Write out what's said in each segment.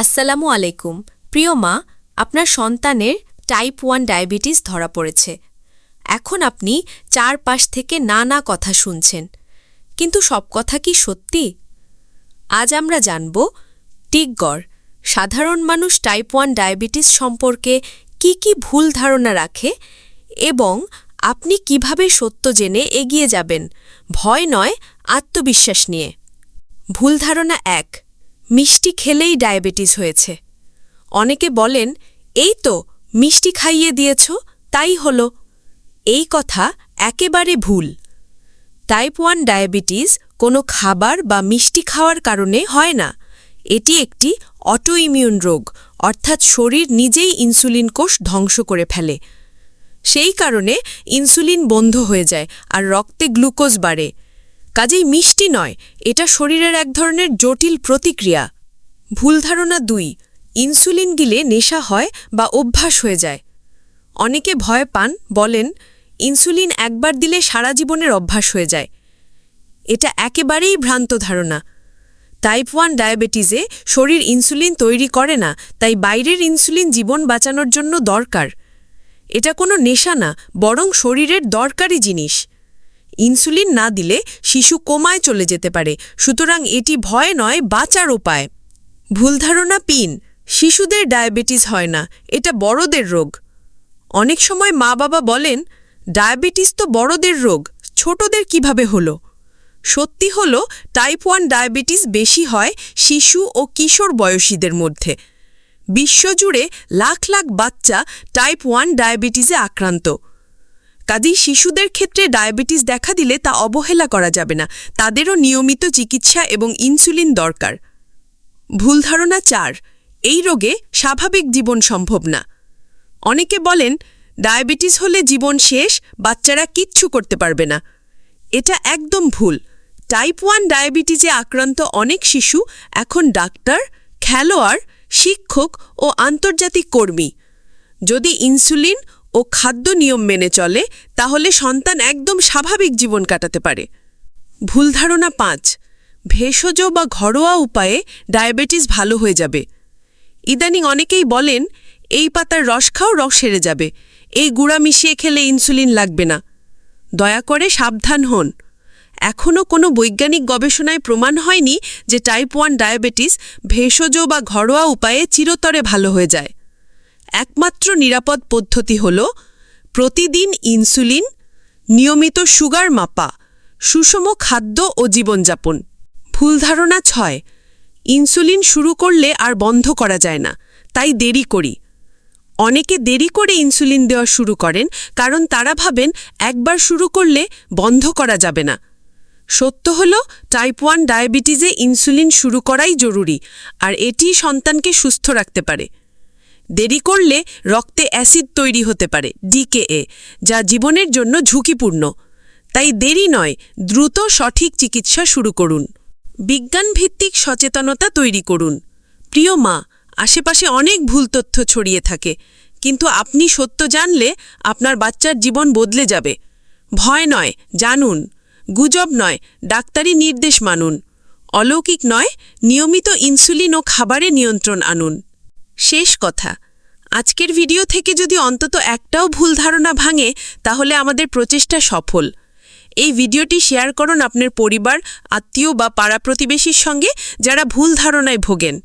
আসসালামু আলাইকুম। প্রিয় মা, আপনার সন্তানের টাইপ ওয়ান ডায়াবেটিস ধরা পড়েছে। এখন আপনি চারপাশ থেকে নানা কথা শুনছেন। কিন্তু সব কথা কি সত্যি? আজ আমরা জানব টিকগড়, সাধারণ মানুষ টাইপ ওয়ান ডায়াবেটিস সম্পর্কে কি কি ভুল ধারণা রাখে এবং আপনি কীভাবে সত্য জেনে এগিয়ে যাবেন। ভয় নয় আত্মবিশ্বাস নিয়ে। ভুল ধারণা এক। মিষ্টি খেলেই ডায়াবেটিস হয়েছে। অনেকে বলেন, এই তো, মিষ্টি খাইয়ে দিয়েছ, তাই হল। এই কথা একেবারে ভুল। টাইপ ওয়ান ডায়াবেটিস কোনো খাবার বা মিষ্টি খাওয়ার কারণে হয় না। এটি একটি অটোইমিউন রোগ, অর্থাৎ শরীর নিজেই ইনসুলিন কোষ ধ্বংস করে ফেলে। সেই কারণে ইনসুলিন বন্ধ হয়ে যায় আর রক্তে গ্লুকোজ বাড়ে। কাজেই মিষ্টি নয়, এটা শরীরের এক ধরনের জটিল প্রতিক্রিয়া। ভুল ধারণা দুই, ইনসুলিন গিলে নেশা হয় বা অভ্যাস হয়ে যায়। অনেকে ভয় পান, বলেন, ইনসুলিন একবার দিলে সারা জীবনের অভ্যাস হয়ে যায়। এটা একেবারেই ভ্রান্ত ধারণা। টাইপ ওয়ান ডায়াবেটিসে শরীর ইনসুলিন তৈরি করে না, তাই বাইরের ইনসুলিন জীবন বাঁচানোর জন্য দরকার। এটা কোনো নেশা না, বরং শরীরের দরকারি জিনিস। ইনসুলিন না দিলে শিশু কোমায় চলে যেতে পারে। সুতরাং এটি ভয় নয়, বাঁচার উপায়। ভুল ধারণা পিন। শিশুদের ডায়াবেটিস হয় না, এটা বড়দের রোগ। অনেক সময় মা বাবা বলেন, ডায়াবেটিস তো বড়দের রোগ, ছোটদের কীভাবে হলো? সত্যি হল টাইপ ওয়ান ডায়াবেটিস বেশি হয় শিশু ও কিশোর বয়সীদের মধ্যে। বিশ্বজুড়ে লাখ লাখ বাচ্চা টাইপ ওয়ান ডায়াবেটিসে আক্রান্ত। কাজেই শিশুদের ক্ষেত্রে ডায়াবেটিস দেখা দিলে তা অবহেলা করা যাবে না। তাদেরও নিয়মিত চিকিৎসা এবং ইনসুলিন দরকার। ভুল ধারণা চার, এই রোগে স্বাভাবিক জীবন সম্ভব না। অনেকে বলেন, ডায়াবেটিস হলে জীবন শেষ, বাচ্চারা কিচ্ছু করতে পারবে না। এটা একদম ভুল। টাইপ ওয়ান ডায়াবেটিসে আক্রান্ত অনেক শিশু এখন ডাক্তার, খেলোয়াড়, শিক্ষক ও আন্তর্জাতিক কর্মী। যদি ইনসুলিন ও খাদ্য নিয়ম মেনে চলে, তাহলে সন্তান একদম স্বাভাবিক জীবন কাটাতে পারে। ভুল ধারণা পাঁচ, ভেষজ বা ঘরোয়া উপায়ে ডায়াবেটিস ভালো হয়ে যাবে। ইদানিং অনেকেই বলেন, এই পাতার রস খাও, রস সেরে যাবে। এই গুঁড়া মিশিয়ে খেলে ইনসুলিন লাগবে না। দয়া করে সাবধান হন। এখনও কোনো বৈজ্ঞানিক গবেষণায় প্রমাণ হয়নি যে টাইপ ওয়ান ডায়াবেটিস ভেষজ বা ঘরোয়া উপায়ে চিরতরে ভালো হয়ে যায়। একমাত্র নিরাপদ পদ্ধতি হল প্রতিদিন ইনসুলিন, নিয়মিত সুগার মাপা, সুষম খাদ্য ও জীবনযাপন। ভুল ধারণা ছয়, ইনসুলিন শুরু করলে আর বন্ধ করা যায় না, তাই দেরি করি। অনেকে দেরি করে ইনসুলিন দেওয়া শুরু করেন, কারণ তারা ভাবেন একবার শুরু করলে বন্ধ করা যাবে না। সত্য হল টাইপ ওয়ান ডায়াবেটিসে ইনসুলিন শুরু করাই জরুরি, আর এটি সন্তানকে সুস্থ রাখতে পারে। দেরি করলে রক্তে অ্যাসিড তৈরি হতে পারে, ডিকেএ, যা জীবনের জন্য ঝুঁকিপূর্ণ। তাই দেরি নয়, দ্রুত সঠিক চিকিৎসা শুরু করুন। বিজ্ঞানভিত্তিক সচেতনতা তৈরি করুন। প্রিয় মা, আশেপাশে অনেক ভুল তথ্য ছড়িয়ে থাকে, কিন্তু আপনি সত্য জানলে আপনার বাচ্চার জীবন বদলে যাবে। ভয় নয়, জানুন। গুজব নয়, ডাক্তারি নির্দেশ মানুন। অলৌকিক নয়, নিয়মিত ইনসুলিন ও খাবারে নিয়ন্ত্রণ আনুন। শেষ কথা। আজকের ভিডিও থেকে যদি অন্তত একটাও ভুল ধারণা ভাঙে, তাহলে আমাদের প্রচেষ্টা সফল। এই ভিডিওটি শেয়ার করুন আপনার পরিবার, আত্মীয় বা পাড়া প্রতিবেশীর সঙ্গে যারা ভুল ধারণায় ভোগেন।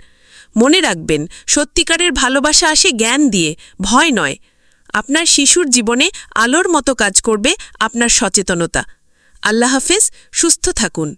মনে রাখবেন, সত্যিকারের ভালোবাসা আসে জ্ঞান দিয়ে, ভয় নয়। আপনার শিশুর জীবনে আলোর মতো কাজ করবে আপনার সচেতনতা। আল্লাহ হাফেজ, সুস্থ থাকুন।